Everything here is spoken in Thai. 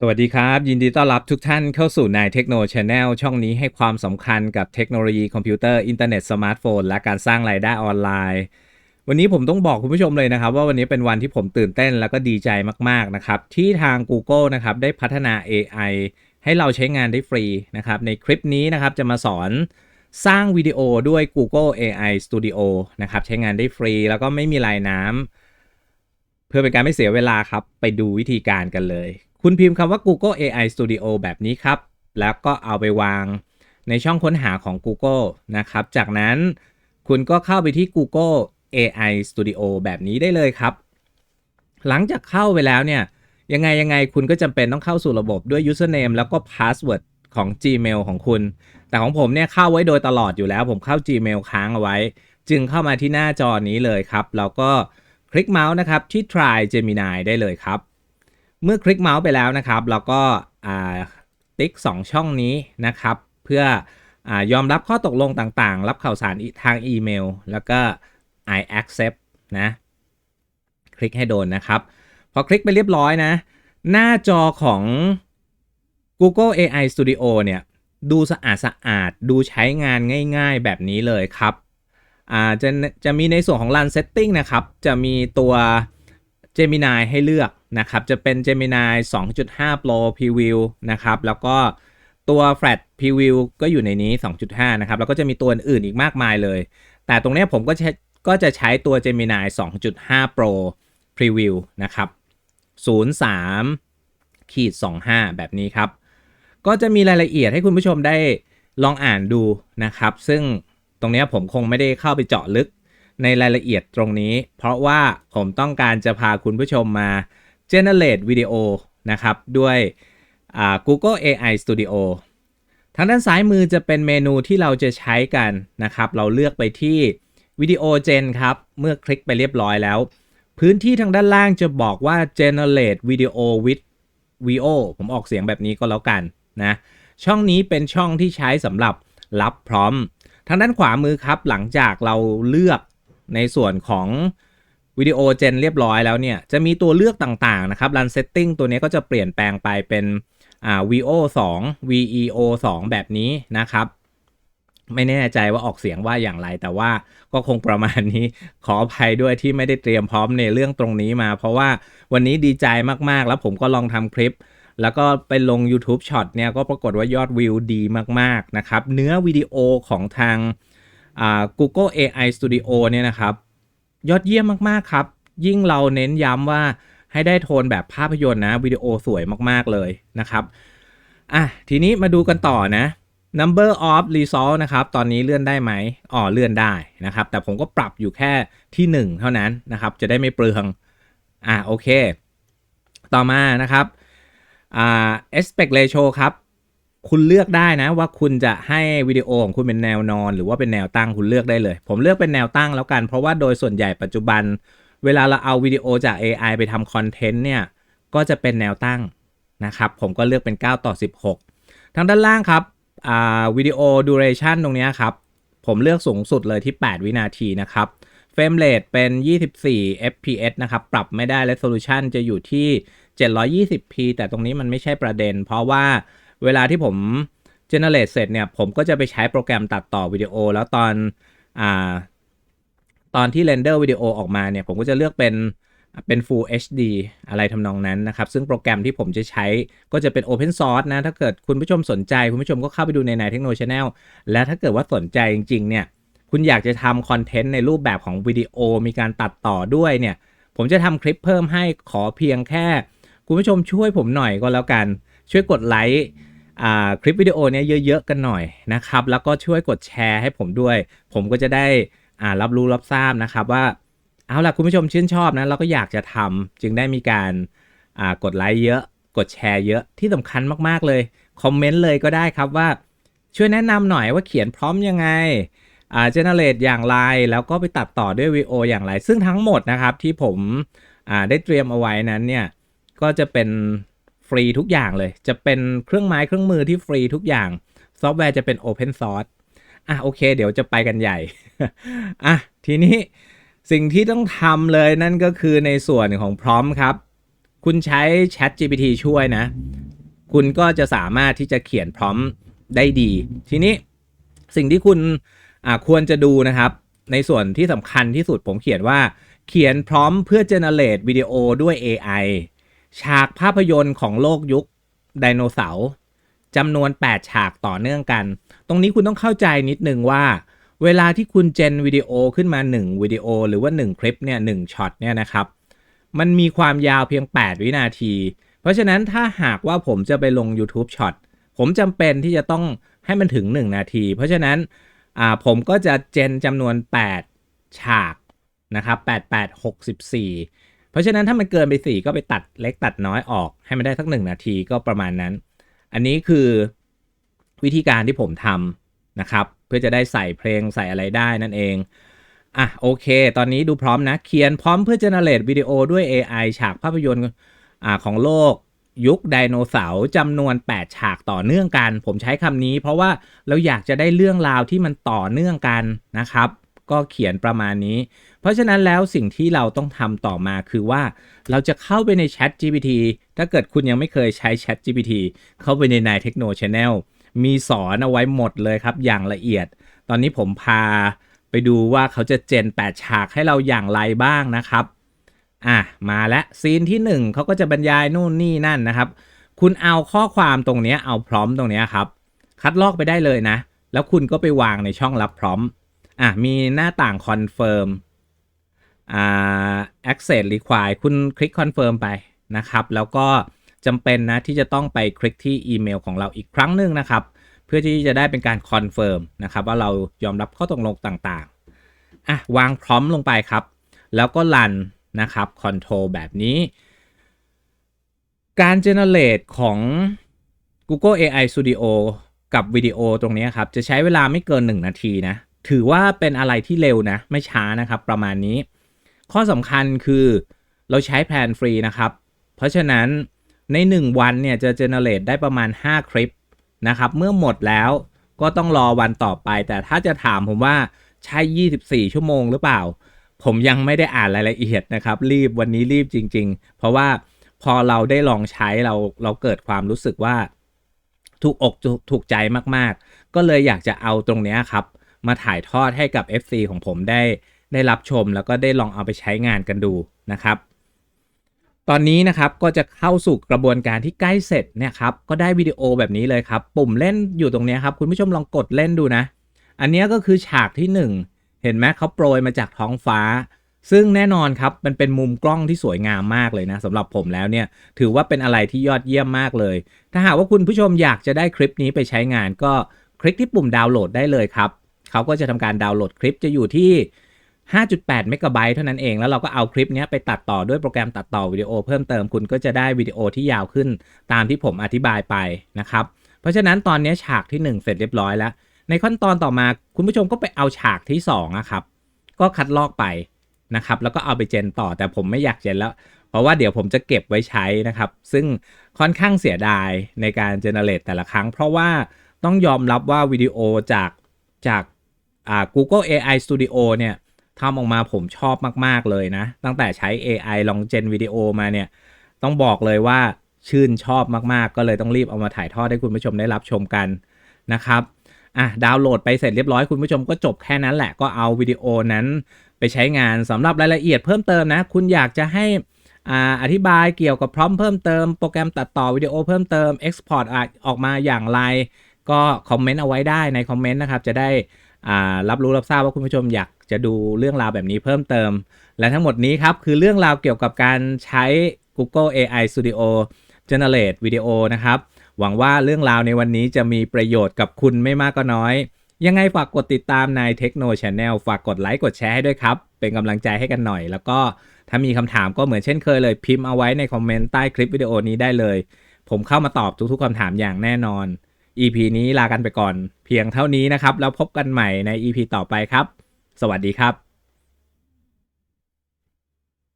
สวัสดีครับ ยินดีต้อนรับทุกท่านเข้าสู่นายเทคโนช n แนลช่องนี้ให้ความสำคัญกับเทคโนโลยีคอมพิวเตอร์อินเทอร์เน็ตสมาร์ทโฟนและการสร้างรายได้ออนไลน์ วันนี้ผมต้องบอกคุณผู้ชมเลยนะครับ ว่าวันนี้เป็นวันที่ผมตื่นเต้นแล้วก็ดีใจมากๆนะครับ ที่ทาง Google นะครับได้พัฒนา AI ให้เราใช้งานได้ฟรีนะครับในคลิปนี้นะครับจะมาสอนสร้างวิดีโอด้วย Google AI Studio นะครับใช้งานได้ฟรี แล้วก็ไม่มีลายน้ำเพื่อเป็นการไม่เสียเวลาครับไปดูวิธีการกันเลย คุณพิมพ์คำว่า Google AI Studio แบบนี้ครับ แล้วก็เอาไปวางในช่องค้นหาของ Google นะครับ จากนั้นคุณก็เข้าไปที่ Google AI Studio แบบนี้ได้เลยครับ หลังจากเข้าไปแล้วเนี่ย ยังไงยังไงคุณก็จำเป็นต้องเข้าสู่ระบบด้วย username แล้วก็ password ของ Gmail ของคุณ แต่ของผมเนี่ยเข้าไว้โดยตลอดอยู่แล้ว ผมเข้า Gmail ค้างเอาไว้ จึงเข้ามาที่หน้าจอนี้เลยครับ แล้วก็คลิกเมาส์นะครับที่ try Gemini ได้เลยครับ เมื่อคลิกเมาส์ไปแล้วนะครับ เราก็ติ๊ก 2 ช่องนี้นะครับ เพื่ออยอมรับข้อตกลงต่างๆ รับข่าวสารทางอีเมล แล้วก็ I accept นะ คลิกให้โดนนะครับ พอคลิกไปเรียบร้อยนะ หน้าจอของ Google AI Studio เนี่ย ดูสะอาดสะอาด ดูใช้งานง่ายๆแบบนี้เลยครับ จะจะมีในส่วนของ Run Setting นะครับ จะมีตัว Gemini ให้เลือกนะครับ จะเป็น Gemini 2.5 Pro Preview นะครับ แล้วก็ตัว Flat Preview ก็อยู่ในนี้ 2.5 นะครับ แล้วก็จะมีตัวอื่นอีกมากมายเลย แต่ตรงเนี้ยผมก็ใช้ก็จะใช้ตัว Gemini 2.5 Pro Preview นะครับ 03ขีด25 แบบนี้ครับ ก็จะมีรายละเอียดให้คุณผู้ชมได้ลองอ่านดูนะครับ ซึ่งตรงเนี้ยผมคงไม่ได้เข้าไปเจาะลึก ในรายละเอียดตรงนี้ เพราะว่าผมต้องการจะพาคุณผู้ชมมา generate วิดีโอนะครับ ด้วยอ่า Google AI Studio ทางด้านซ้ายมือจะเป็นเมนูที่เราจะใช้กันนะครับ เราเลือกไปที่วิดีโอเจนครับ เมื่อคลิกไปเรียบร้อยแล้ว พื้นที่ทางด้านล่างจะบอกว่า generate video with VO ผมออกเสียงแบบนี้ก็แล้วกันนะ ช่องนี้เป็นช่องที่ใช้สำหรับรับพร้อม ทางด้านขวามือครับ หลังจากเราเลือก ในส่วนของวิดีโอเจนเรียบร้อยแล้วเนี่ย จะมีตัวเลือกต่างๆนะครับ Run Setting ตัวนี้ก็จะเปลี่ยนแปลงไปเป็นอ่า VO 2 VEO 2 แบบนี้นะครับ ไม่แน่ใจว่าออกเสียงว่าอย่างไร แต่ว่าก็คงประมาณนี้ ขออภัยด้วยที่ไม่ได้เตรียมพร้อมในเรื่องตรงนี้มา เพราะว่าวันนี้ดีใจมากๆ แล้วผมก็ลองทำคลิป แล้วก็ไปลง YouTube Shot เนี่ยก็ปรากฏว่ายอดวิวดีมากๆนะครับ เนื้อวิดีโอของทาง Google AI Studio เนี่ยนะครับ ยอดเยี่ยมมาก ๆ ครับ ยิ่งเราเน้นย้ำว่าให้ได้โทนแบบภาพยนตร์นะวิดีโอสวยมาก ๆ เลยนะครับอะทีนี้มาดูกันต่อนะ number of result นะครับ ตอนนี้เลื่อนได้ไหมอ๋อเลื่อนได้นะครับ แต่ผมก็ปรับอยู่แค่ที่ 1 เท่านั้นนะครับ จะได้ไม่เปลืองอะโอเค ต่อมานะครับอ่า aspect ratio ครับ คุณเลือกได้นะว่าคุณจะให้วิดีโอของคุณเป็นแนวนอน หรือว่าเป็นแนวตั้งคุณเลือกได้เลย ผมเลือกเป็นแนวตั้งแล้วกัน เพราะว่าโดยส่วนใหญ่ปัจจุบัน เวลาเราเอาวิดีโอจาก AI ไปทำคอนเทนต์เนี่ยก็จะเป็นแนวตั้งนะครับ ผมก็เลือกเป็น 9 ต่อ 16 ทางด้านล่างครับวิดีโอดูเรชันตรงนี้ครับ ผมเลือกสูงสุดเลยที่ 8 วินาทีนะครับเฟรมเรทเป็น 24 fps นะครับ ปรับไม่ได้ resolution จะอยู่ที่ 720p แต่ตรงนี้มันไม่ใช่ประเด็น เพราะว่า เวลาที่ผม generate เสร็จเนี่ย ผมก็จะไปใช้โปรแกรมตัดต่อวิดีโอ แล้วตอนอ่าตอนที่เรนเดอร์วิดีโอออกมาเนี่ย ผมก็จะเลือกเป็นเป็น Full HD อะไรทำนองนั้นนะครับ ซึ่งโปรแกรมที่ผมจะใช้ก็จะเป็น Open Source นะ ถ้าเกิดคุณผู้ชมสนใจ คุณผู้ชมก็เข้าไปดูในนายเทคโนโลยีชาแนลและถ้าเกิดว่าสนใจจริง ๆ เนี่ย คุณอยากจะทำคอนเทนต์ในรูปแบบของวิดีโอ มีการตัดต่อด้วยเนี่ย ผมจะทำคลิปเพิ่มให้ขอเพียงแค่ คุณผู้ชมช่วยผมหน่อยก็แล้วกัน ช่วยกดไลค์คลิปวิดีโอนี้เยอะ ๆ กันหน่อยนะครับ แล้วก็ช่วยกดแชร์ให้ผมด้วย ผมก็จะได้รับรู้รับทราบนะครับว่าเอาล่ะคุณผู้ชมชื่นชอบนะเราก็อยากจะทำจึงได้มีการกดไลค์เยอะ กดแชร์เยอะที่สำคัญมากๆเลยคอมเมนต์เลยก็ได้ครับว่าช่วยแนะนำหน่อยว่าเขียนพร้อมยังไงอ่าเจเนเรตอย่างไร แล้วก็ไปตัดต่อด้วยวีโออย่างไร ซึ่งทั้งหมดนะครับที่ผมอ่าได้เตรียมเอาไว้นั้นเนี่ย ก็จะเป็น ฟรีทุกอย่างเลย จะเป็นเครื่องไม้เครื่องมือที่ฟรีทุกอย่าง ซอฟต์แวร์จะเป็น Open Source อะโอเค เดี๋ยวจะไปกันใหญ่ อะทีนี้สิ่งที่ต้องทำเลยนั่นก็คือในส่วนของพร้อมครับ คุณใช้ Chat GPT ช่วยนะ คุณก็จะสามารถที่จะเขียนพร้อมได้ดี ทีนี้สิ่งที่คุณอ่าควรจะดูนะครับ ในส่วนที่สำคัญที่สุดผมเขียนว่าเขียนพร้อมเพื่อ generate วิดีโอด้วย AI ฉากภาพยนตร์ของโลกยุคไดโนเสาร์จำนวน 8 ฉากต่อเนื่องกัน ตรงนี้คุณต้องเข้าใจนิดนึงว่า เวลาที่คุณเจนวิดีโอขึ้นมา 1 วิดีโอ หรือว่า 1 คลิปเนี่ยหช็อตเนี่ยนะครับ มันมีความยาวเพียง 8 วินาที เพราะฉะนั้นถ้าหากว่าผมจะไปลง YouTube Short ผมจำเป็นที่จะต้องให้มันถึง 1 นาที เพราะฉะนั้นผมก็จะเจนจำนวน 8 ฉากนะครับ8 8 64 ราะฉะนั้นถ้ามันเกินไป4ก็ไปตัดเล็กตัดน้อยออกให้มันได้สัก1นาทีก็ประมาณนั้น อันนี้คือวิธีการที่ผมทำนะครับ เพื่อจะได้ใส่เพลงใส่อะไรได้นั่นเองอะโอเค ตอนนี้ดูพร้อมนะ เขียนพร้อมเพื่อ generate วิดีโอด้วย AI ฉากภาพยนตร์อ่าของโลก ยุคไดโนเสาร์จำนวน 8 ฉากต่อเนื่องกัน ผมใช้คำนี้ เพราะว่าเราอยากจะได้เรื่องราวที่มันต่อเนื่องกันนะครับ ก็เขียนประมาณนี้ เพราะฉะนั้นแล้วสิ่งที่เราต้องทำต่อมาคือว่า เราจะเข้าไปใน Chat GPT ถ้าเกิดคุณยังไม่เคยใช้ Chat GPT เข้าไปในนายเทคโน Channel มีสอนเอาไว้หมดเลยครับ อย่างละเอียด ตอนนี้ผมพาไปดูว่าเขาจะเจน 8 ฉากให้เราอย่างไรบ้างนะครับ อะ มาแล้วซีนที่ 1เขาก็จะบรรยายนู่นนี่นั่นนะครับ คุณเอาข้อความตรงนี้เอาพร้อมตรงนี้ครับ คัดลอกไปได้เลยนะ แล้วคุณก็ไปวางในช่องรับพร้อม อะมีหน้าต่าง confirm อ่า access require คุณคลิก confirm ไปนะครับ แล้วก็จำเป็นนะที่จะต้องไปคลิกที่อีเมลของเราอีกครั้งหนึ่งนะครับ เพื่อที่จะได้เป็นการคอนเฟิร์มนะครับว่าเรายอมรับข้อตกลงต่างๆอะวางพร้อมลงไปครับ แล้วก็รันนะครับคอนโทรแบบนี้ การ generate ของ Google AI Studio กับวิดีโอตรงนี้ครับ จะใช้เวลาไม่เกิน 1 นาทีนะ ถือว่าเป็นอะไรที่เร็วนะ ไม่ช้านะครับ ประมาณนี้ ข้อสำคัญคือเราใช้แพลนฟรีนะครับ เพราะฉะนั้นใน 1 วันเนี่ยจะ generate ได้ประมาณ 5 คลิปนะครับ เมื่อหมดแล้วก็ต้องรอวันต่อไป แต่ถ้าจะถามผมว่าใช้ 24 ชั่วโมงหรือเปล่า ผมยังไม่ได้อ่านรายละเอียดนะครับ รีบวันนี้รีบจริง ๆ เพราะว่าพอเราได้ลองใช้เราเราเกิดความรู้สึกว่า ถูกอกถูกใจมากๆ ก็เลยอยากจะเอาตรงนี้ครับ มาถ่ายทอดให้กับ FC ของผมได้ได้รับชมแล้วก็ได้ลองเอาไปใช้งานกันดูนะครับ ตอนนี้นะครับก็จะเข้าสู่กระบวนการที่ใกล้เสร็จเนี่ยครับก็ได้วิดีโอแบบนี้เลยครับ ปุ่มเล่นอยู่ตรงนี้ครับ คุณผู้ชมลองกดเล่นดูนะ อันนี้ก็คือฉากที่ 1 เห็นไหมเขาโปรยมาจากท้องฟ้า ซึ่งแน่นอนครับมันเป็นมุมกล้องที่สวยงามมากเลยนะสำหรับผมแล้วเนี่ยถือว่าเป็นอะไรที่ยอดเยี่ยมมากเลย ถ้าหากว่าคุณผู้ชมอยากจะได้คลิปนี้ไปใช้งานก็คลิกที่ปุ่มดาวน์โหลดได้เลยครับ เขาก็จะทำการดาวน์โหลดคลิปจะอยู่ที่ 5.8 เมกะไบต์เท่านั้นเอง แล้วเราก็เอาคลิปนี้ไปตัดต่อด้วยโปรแกรมตัดต่อวิดีโอเพิ่มเติมคุณก็จะได้วิดีโอที่ยาวขึ้นตามที่ผมอธิบายไปนะครับ เพราะฉะนั้นตอนนี้ฉากที่ 1 เสร็จเรียบร้อยแล้ว ในขั้นตอนต่อมาคุณผู้ชมก็ไปเอาฉากที่2นะครับ ก็คัดลอกไปนะครับ แล้วก็เอาไปเจนต่อแต่ผมไม่อยากเจนแล้ว เพราะว่าเดี๋ยวผมจะเก็บไว้ใช้นะครับ ซึ่งค่อนข้างเสียดายในการเจเนเรตแต่ละครั้ง เพราะว่าต้องยอมรับว่าวิดีโอจากจาก อ่า Google AI Studio เนี่ยทำออกมาผมชอบมาก ๆ เลยนะ ตั้งแต่ใช้ AI ลองเจนวิดีโอมาเนี่ย ต้องบอกเลยว่าชื่นชอบมาก ๆ ก็เลยต้องรีบเอามาถ่ายทอดให้คุณผู้ชมได้รับชมกันนะครับอะดาวน์โหลดไปเสร็จเรียบร้อยคุณผู้ชมก็จบแค่นั้นแหละก็เอาวิดีโอนั้นไปใช้งานสำหรับรายละเอียดเพิ่มเติมนะ คุณอยากจะให้อาอธิบายเกี่ยวกับพร้อมเพิ่มเติม โปรแกรมตัดต่อวิดีโอเพิ่มเติม Export ออกมาอย่างไร ก็คอมเมนต์เอาไว้ได้ในคอมเมนต์นะครับ จะได้ รับรู้รับทราบว่าคุณผู้ชมอยากจะดูเรื่องราวแบบนี้เพิ่มเติม และทั้งหมดนี้ครับ คือเรื่องราวเกี่ยวกับการใช้ Google AI Studio Generate วิดีโอนะครับ หวังว่าเรื่องราวในวันนี้จะมีประโยชน์กับคุณไม่มากก็น้อย ยังไงฝากกดติดตามใน Techno Channel ฝากกดไลค์กดแชร์ให้ด้วยครับ เป็นกำลังใจให้กันหน่อย แล้วก็ถ้ามีคำถามก็เหมือนเช่นเคยเลยพิมพ์เอาไว้ในคอมเมนต์ใต้คลิปวิดีโอนี้ได้เลย ผมเข้ามาตอบทุกๆคำถามอย่างแน่นอน EP นี้ลากันไปก่อน เพียงเท่านี้นะครับ แล้วพบกันใหม่ใน EP ต่อไปครับ สวัสดีครับ